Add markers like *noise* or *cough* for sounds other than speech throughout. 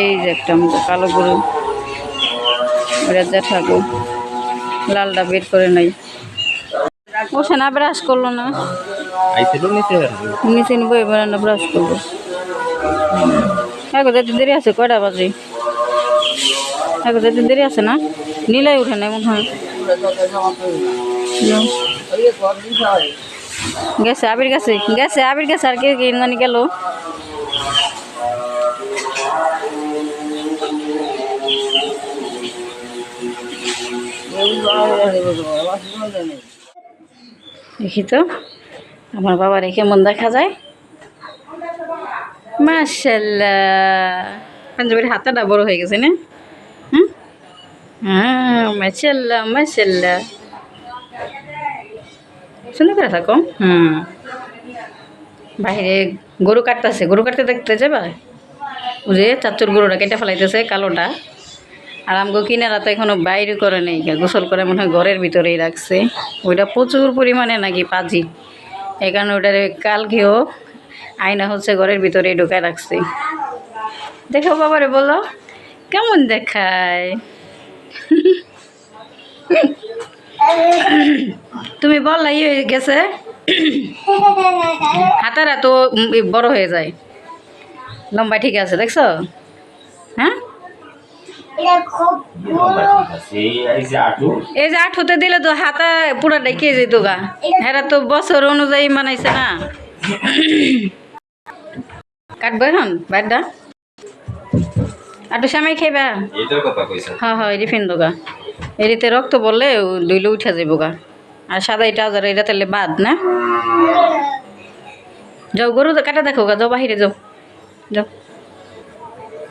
এই যে একটা কালো গরু। যা ঠাকুর। লালটা বের করে নাই। বসে না ব্রাশ করল না। নিচে নিবো এবার না ব্রাশ করব। এখন যেতে দেরি আছে কয়টা বাজে? এখন যেতে দেরি আছে না নীলাই উঠে নাই মনে হয়। গেছে, আবির গেছে গেছে, আবির গেছে, আর কে কে জানি গেল? দেখি তো, আমার বাবা রেখে মন দেখা যায়। মাশাল্লাহ। পাঞ্জাবের হাতাটা বড় হয়ে গেছে না? হুম? হ্যাঁ মাশাল্লাহ মাশাল্লাহ। সুন্দর করে থাকো। হুম। বাইরে গরু কাটতেছে। গরু কাটতে দেখতে যাবা? যে চাচুর গরুটা কেটে ফেলাইতেছে কালোটা। আর আমগো কিনারা তো এখনও বাইরে করে নেই গোসল করে মনে হয় ঘরের ভিতরেই রাখছে। ওইটা প্রচুর পরিমাণে নাকি পাজি। এই কারণে ওটার কালকেও আয়না হচ্ছে ঘরের ভিতরেই ঢুকায় রাখছে। দেখো বাবারে বলো, কেমন দেখায়? *laughs* তুমি বললা ইয়ে গেছে। হাতারা তো বড় হয়ে যায়। লম্বা ঠিক আছে, দেখছ? হ্যাঁ? এই যে হতে দিলে তো হাতা পুরা ডেকে যেত গা। এরা তো বছর অনুযায়ী মানাইছে না। কাটবো এখন, বাইরটা? আটু সামাই খাইবা? এটার কথা কইছ হ্যাঁ হ্যাঁ এটি ফিন দোগা। এটিতে রক্ত বললে দইলে উঠা যাইব গা আর সাদা এটা আজার এটা তাহলে বাদ না? যাও গরু কাটা দেখো গা যাও বাহিরে যাও। যাও।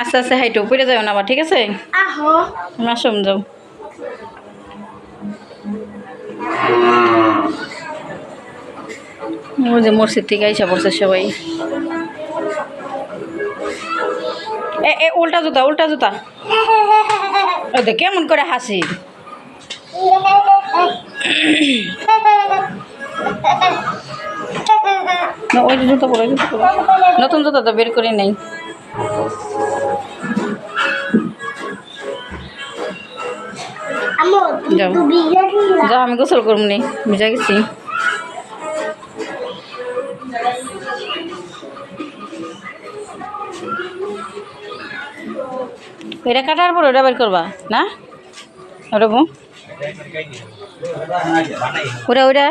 আস্তে আস্তে হাইটো পড়ে যাও না আবার ঠিক আছে? মাসুম যাও। ওই যে মসজিদ থেকে আইসা পড়ছে সবাই। এ এ উল্টা জুতা উল্টা জুতা। ওই দেখ কেমন করে হাসি। না, ওই যে জুতা পরে জুতা পরে। নতুন জুতা তো বের করে নেই। যাও। আমি গোসল করব নি বুঝা গেছি এটা কাটার পর ওটা বের করবা, না? ওটা ওটা ওটা?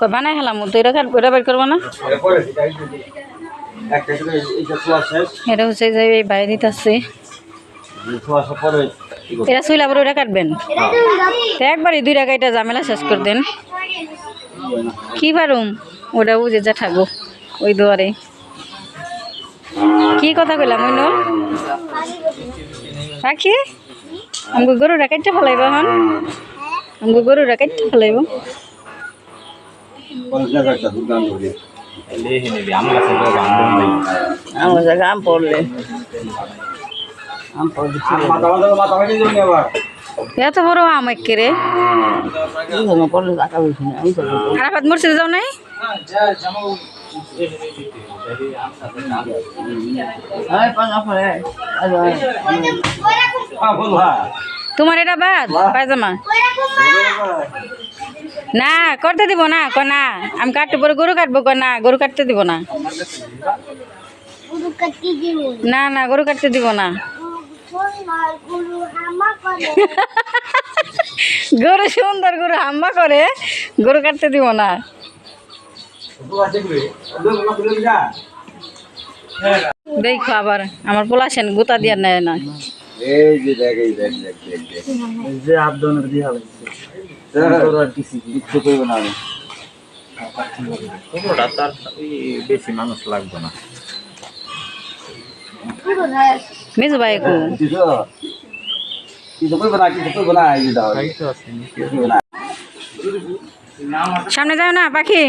কই, বানাই হেলাম, তো এটা ওটা বের করবা না? এটা হচ্ছে যে এই বাইরে পরে এটা শুইলে আবার ওটা কাটবেন? একবারই দুই টাকা এটা ঝামেলা শেষ করে দেন। কি পারুম ওটা বুঝে যা থাকব ওই দুয়ারে। কি কথা কইলাম ওই নল পাখি আমাকে গরুটা কাটতে ফেলাইব ফেলাইব হেনে আম গাছে তো বান্ধব নাই আমার জায়গা আম পড়লে আম এত বড় আম একেরে আরাফাত মুর্শিদে যাও নাই? তোমার এটা বাদ পায়জামা। না করতে দিব না ক না। আমি কাটতে পরে গরু কাটবো ক না গরু কাটতে দিব না। না না গরু কাটতে দিব না। গরু সুন্দর গরু হাম্বা করে গরু কাটতে দিব না। দেখো আবার আমার পোলাছেন গুতা দিয়ে নেয় না। এই যে দেখ এই দেখ দেখ দেখ দেখ। যে আবদনের দিয়ে হবে আর কিছু কিচ্ছু করবে না আমি। পুরোটা তার বেশি মানুষ লাগবে না। মিজু ভাই কু। কিছু। কিছু না কিছু করবে না এই দাও। তাই তো আছে নাকি? কিছু করবে না। সামনে যাও না পাখি।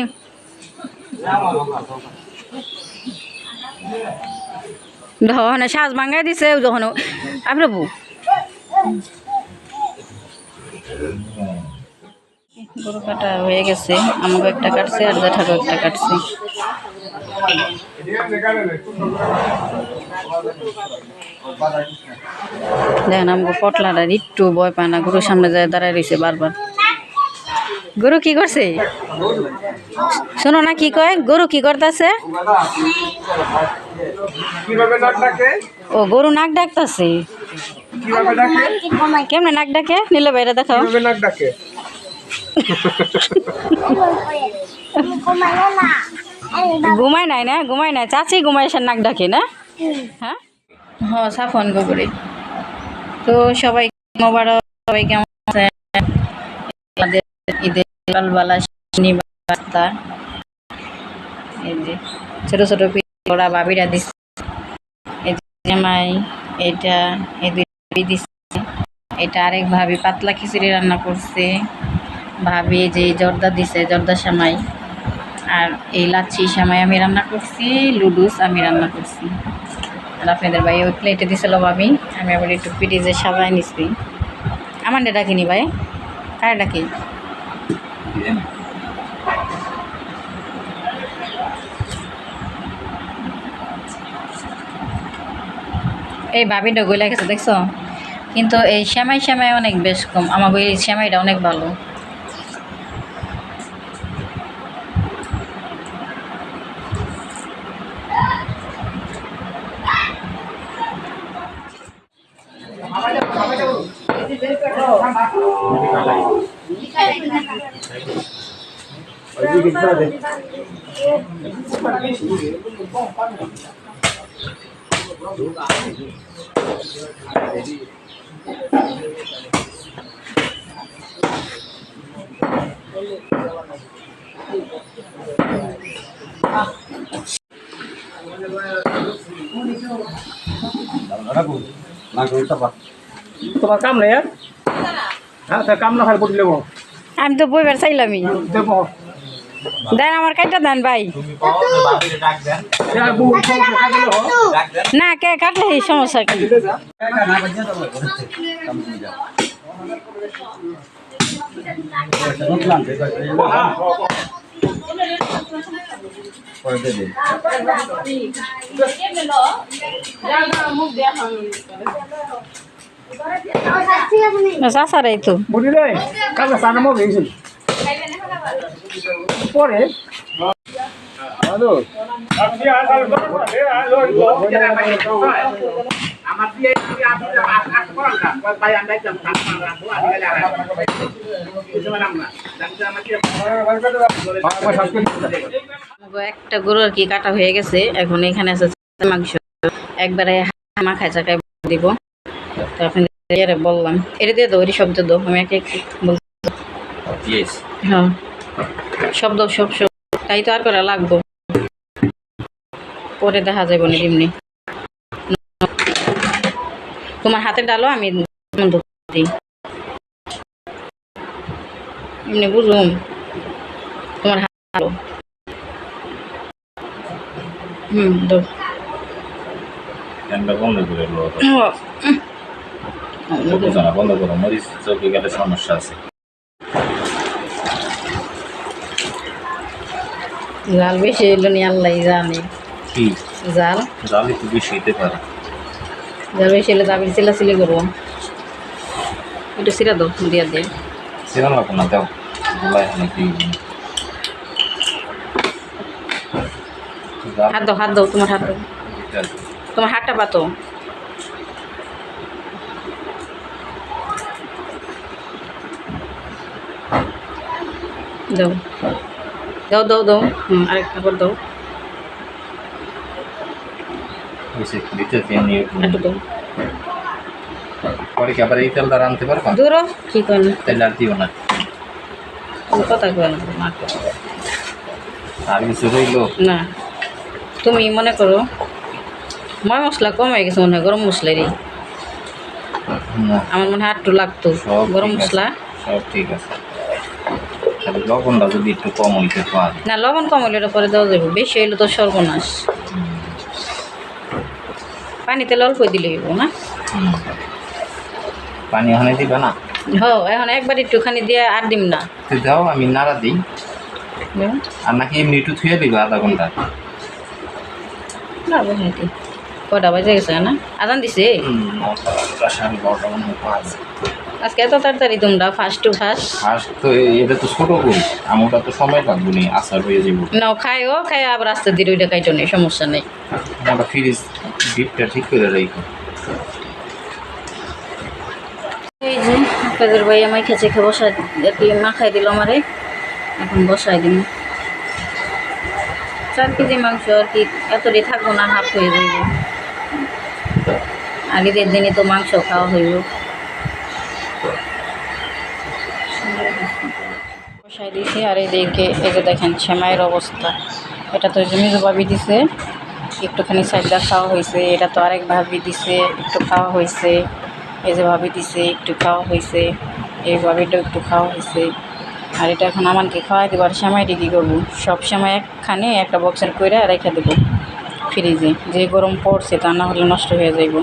যখন সাজ ভাঙাই দিছে যখন আপনি বউ গরু কাটা হয়ে গেছে আমাকে একটা কাটছে, আর জেঠাকে একটা কাটছে। দেখেন আমাকে পটলাটা একটু ভয় পায় না, গরুর সামনে যায় দাঁড়ায় রয়েছে বারবার। গরু কি করছে? শোনো না কি কয় গরু কি করতেছে? কীভাবে নাক ডাকে? ও গরু নাক ডাকতেছে। কীভাবে ডাকে? কেমনে নাক ডাকে? নিলে বাইরে দেখাও। কীভাবে নাক ডাকে? ঘুমাই নাই না? ঘুমাই নাই। চাচি ঘুমাই সে নাক ডাকে না? হ্যাঁ? হ্যাঁ সাফন গোবরে তো সবাই মোবারক সবাই কেমন আছে আমাদের ঈদের সকালবেলা শনিবার এই যে ছোট ছোট ওরা বাবিরা দিচ্ছে এটা, এই দুই দিচ্ছে এটা আরেক ভাবি পাতলা খিচুড়ি রান্না করছে। ভাবি যে জর্দা দিছে, জর্দা সামাই। আর এই লাচ্ছি সামাই আমি রান্না করছি লুডুস আমি রান্না করছি। আর আপনাদের ভাই ওই প্লেটে দিছিল ভাবি, আমি আবার একটু পিটিজে সাজাই নিছি। আমার ডাকিনি ভাই কার ডাকি এই বাবিটা গইলা গেছে, দেখছ? কিন্তু এই শ্যামাই শ্যামাই অনেক বেশ কম। আমার এই শ্যামাইটা অনেক ভালো। তোমার কাম আর হ্যাঁ? তা কাম না হয় পড়ি লেবো আমি তো বইবার চাইলামই। দেন আমার কাইটা দেন ভাই। না কে কাটলে এই সমস্যা কি? চাষার এই তো। বুঝলি? পরে একটা গরু আর কি কাটা হয়ে গেছে। এখন এখানে আছে মাংস। একবারে মাখায় চাকায় দিব। তো বললাম এটা দিয়ে এটি শব্দ দাও আমি একে হ্যাঁ। শব্দ সব সব তাই তো আর করা লাগবো। পরে দেখা যাবে না এমনি। তোমার হাতে ডালো আমি দিই। এমনি বুঝুম। তোমার হাত ডালো। হুম দাও ফ্যানটা বন্ধ করে লো উম, বুঝো না বন্ধ করো মরিচ গেলে সমস্যা আছে জাল বেশি এলো নি আল্লাহ জানে। কি? জাল? জাল একটু বেশি হতে পারে। জাল বেশি এলে দাবি চিলাচিলি করব। একটু সিরা দাও দিয়া দিয়ে সেরকম লাগবো না দাও। নাকি? হাত দাও হাত দাও তোমার হাত দাও। তোমার হাতটা পাতো। দাও। দাও দাও দাও। হুম আরেকটা করে দাও। একটু দাও। পরে কি আবার এই তেলটা রানতে পারব? দূর কি করেন তেল আর দিও না। কথা করেন না আর কিছু রইল? না। তুমি মনে করো ময় মশলা কম হয়ে গেছে মনে হয় গরম মশলারই আমার মনে হয় একটু লাগতো। গরম মশলা। সব ঠিক আছে। খালি লবণটা যদি একটু কম হইতে পারে। না লবণ কম ওটা পরে দেওয়া যাবে। বেশি হইলে তো সর্বনাশ। পানিতে অল্প দিলে না? পানি ওখানে দিবে না? হ এখন একবার একটুখানি দিয়ে আর দিম না। দাও আমি নাড়া দিই। আর নাকি এমনি একটু থুয়ে দিবা আধা ঘণ্টা? না বসাইতে কটা বাজে গেছে না? আজান দিছে? আজকে এত তাড়াতাড়ি তোমরা ফার্স্ট টু ফার্স্ট ফার্স্ট তো এটা তো ছোট গোল আমটা তো সময় লাগবে নি আচার হয়ে যাব নাও খাইও খাই আবার আস্তে ধীরে ওইটা খাইটো নেই সমস্যা নেই। আমরা ফ্রিজ ডিপটা ঠিক করে রাখি এই যে আপনাদের ভাই আমায় খেছে খেয়ে বসাই একটি মাখাই দিল আমারে? এখন বসাই দিন চার কেজি মাংস আর কি এতটাই থাকব না হাফ হয়ে যাইব। ঈদের দিনে তো মাংস খাওয়া হইব। বসাই দিয়েছি, আর এইদিকে এই যে দেখেন সেমাইয়ের অবস্থা। এটা তো জমিজু ভাবি দিছে, একটুখানি সাইডটা খাওয়া হয়েছে, এটা তো আরেক ভাবি দিছে, একটু খাওয়া হয়েছে, এই যে ভাবি দিছে, একটু খাওয়া হয়েছে, এই ভাবিটাও একটু খাওয়া হয়েছে। আর এটা এখন আমাকে খাওয়াই দেবো, আর সেমাইটি কী করব? সব সময় একখানে একটা বক্সের কইরা রেখে দেবো ফ্রিজে। যে গরম পড়ছে তা না হলে নষ্ট হয়ে যাইব।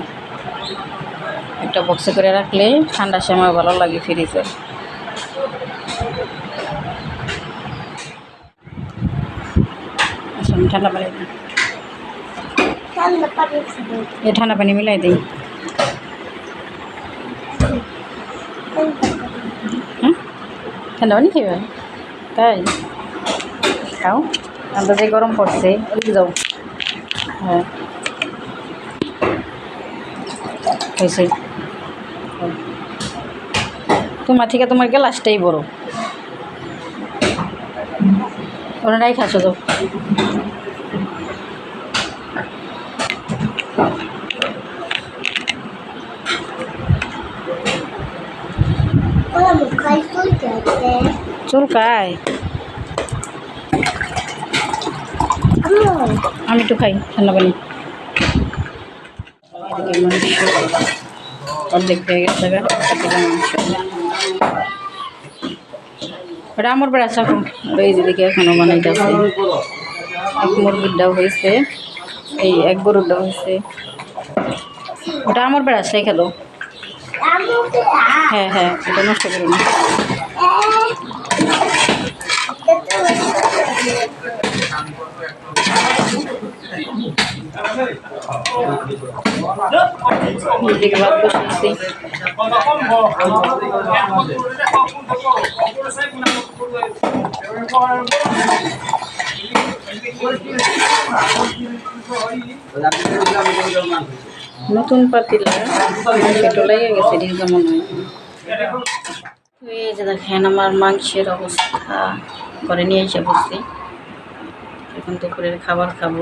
একটা বক্সে করে রাখলে ঠান্ডার সময় ভালো লাগে ফ্রিজে। আমি ঠান্ডা পানি। এ ঠান্ডা পানি মিলাই দিই। হ্যাঁ ঠান্ডা পানি খেয়ে তাই? খাও। আমরা যে গরম পড়ছে, ওদিকে যাও। হ্যাঁ। হয়েছে। তোমার থেকে তোমার গ্লাসটাই বড়। ওনারাই খাচ্ছ তো। চুলকায় আমি একটু খাই ঠান্ডা পানি। অর্ধেক হয়ে গেছে ওটা আমার বেড়া চাকু এই যেদিকে এখনও বানাইতেছে। এক মুরগিরটাও হয়েছে। এই এক গরুরটাও হয়েছে। ওটা আমার বেড়া রেখে দাও হ্যাঁ হ্যাঁ এটা নষ্ট করো না। এদিকে ভাত বসেছি নতুন পাতিলা গেছে দেখেন আমার মাংসের অবস্থা করে নিয়ে এসে বসছি। এখন দুপুরের খাবার খাব।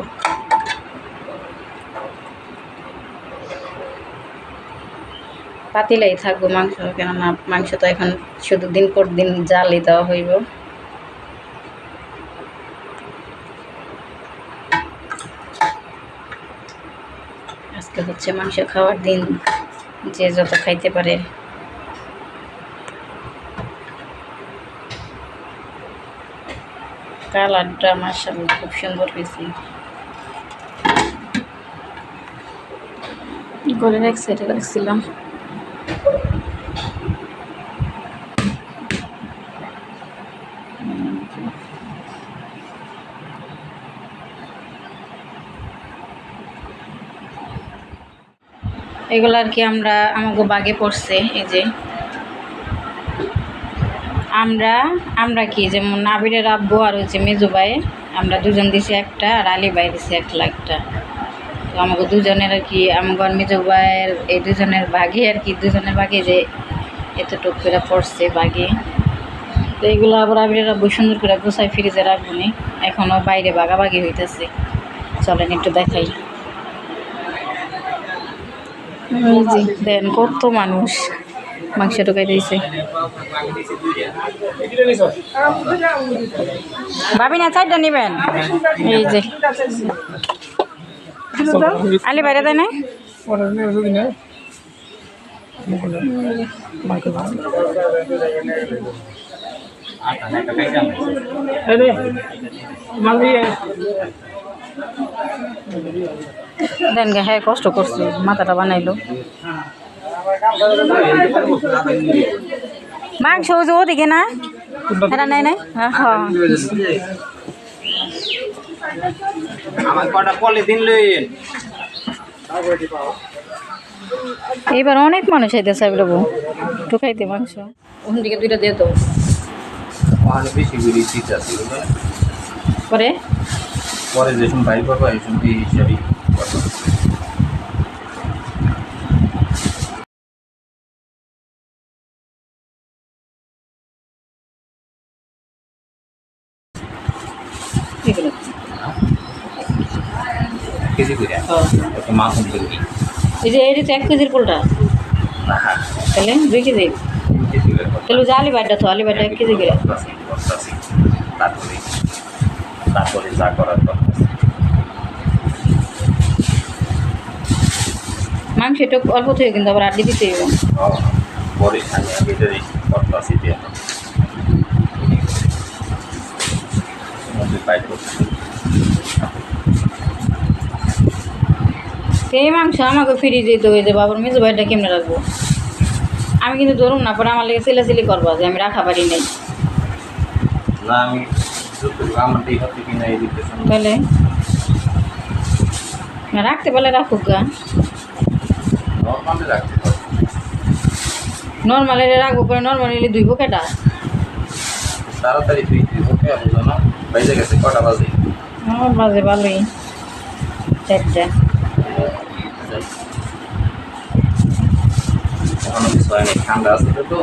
পাতিলাই থাকব মাংস, কেননা মাংস তো এখন শুধু দিন পর দিন জালই দেওয়া হইব। আজকে হচ্ছে মাংস খাওয়ার দিন, যে যত খাইতে পারে। কালারটা মার্শাল্লাহ খুব সুন্দর হয়েছে। গলের এক সাইডে রাখছিলাম। এগুলো আর কি আমরা আমাকে বাগে পড়ছে, এই যে। আমরা আমরা কি, যেমন আবিরের আব্বু আর হচ্ছে মেজু ভাই, আমরা দুজন দিছি একটা আর আলী ভাই দিছি এক লাখটা তো আমাকে দুজনের আর কি আমাকে মেজু ভাইয়ের, এই দুজনের বাঘে আর কি, দুজনের বাঘে যে এতটুক করে পড়ছে বাঘে তো এগুলো আবার আবিরের আব্বু সুন্দর করে গোছাই ফ্রিজে রাখব নি। এখনও বাইরে বাগাবাগি হইতেছে। চলেন একটু দেখাই। দেন, কত মানুষ মাংস ঢুকাই দিয়েছে? ভাবি না চারটা নেবেন। এই যে। আলি বাইরে দেয় না দেন গে হ্যাঁ কষ্ট করছি মাথাটা বানাইলো। মাংস যে ওদিকে না? এটা নাই নাই? হ্যাঁ হ্যাঁ। এইবার অনেক মানুষ আইতেছে বাবু ঢুকাইতে মাংস। ওখান থেকে দুইটা দিয়ে তো? পরে? পরে যে সময় বাইর করব এই সময় এই হিসাবেই করব। এগুলো এক কেজি করে একটু মাছ করে দিই এই যে এটা তো এক কেজির পোলটা হ্যাঁ তাহলে দুই কেজি তিন কেজি করে করতে তাহলে যে আলি বাড়িটা তো আলি বাড়িটা এক কেজি করে করতেছি, করতেছি। তারপরে তারপরে যা করার করতেছি। মাংস একটু অল্প থেকে কিন্তু আবার আড্ডি দিতে হবে। বাইর করতেছি সেই মাংস আমাকে ফিরিয়ে দিতে হবে যে বাবার মেজো ভাইটা কেমনে রাখব? আমি কিন্তু ধরুন না পরে আমার লেগে সিলাসিলি করব যে আমি রাখা পারি নাই। এই তাহলে রাখতে পারলে রাখুক গা। নর্মালি রাখতে নর্মালি রাখব পরে নর্মালি কেটা? তাড়াতাড়ি বাইরে গেছে কটা বাজে? আমার বাজে ভালোই। চারটা। এখনও কিছু হয়নি ঠান্ডা আছে তো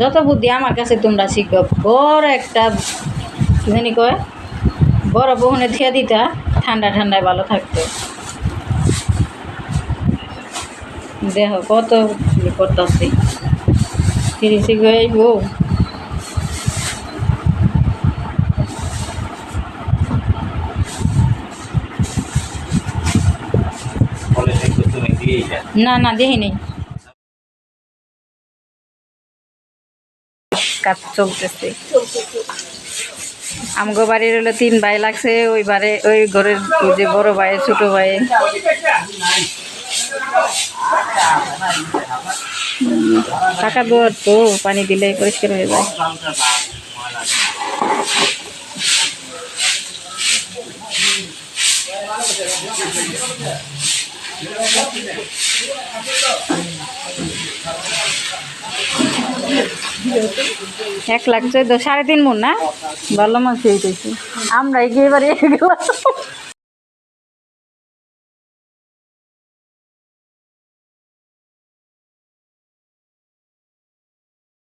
যত বুদ্ধি আমার কাছে তোমরা শিখো বড় একটা কি জানি কয়? বড় বহনে থিয়া দিতা ঠান্ডা ঠান্ডায় ভালো থাকতো। দেহ কত করতেছি। তিরিশে যা না না দেখি নেই। কাজ চলতেছে। আমগো বাড়ির হলো তিন ভাই লাগছে, ওই বারে ওই ঘরের যে বড় ভাই, ছোট ভাই। টাকা দেওয়ার তো, পানি দিলে পরিষ্কার হয়ে যায়। এক লাখ চোদ্দ সাড়ে তিন মন না? ভালো মাছ আমরা বাড়ি গেলাম।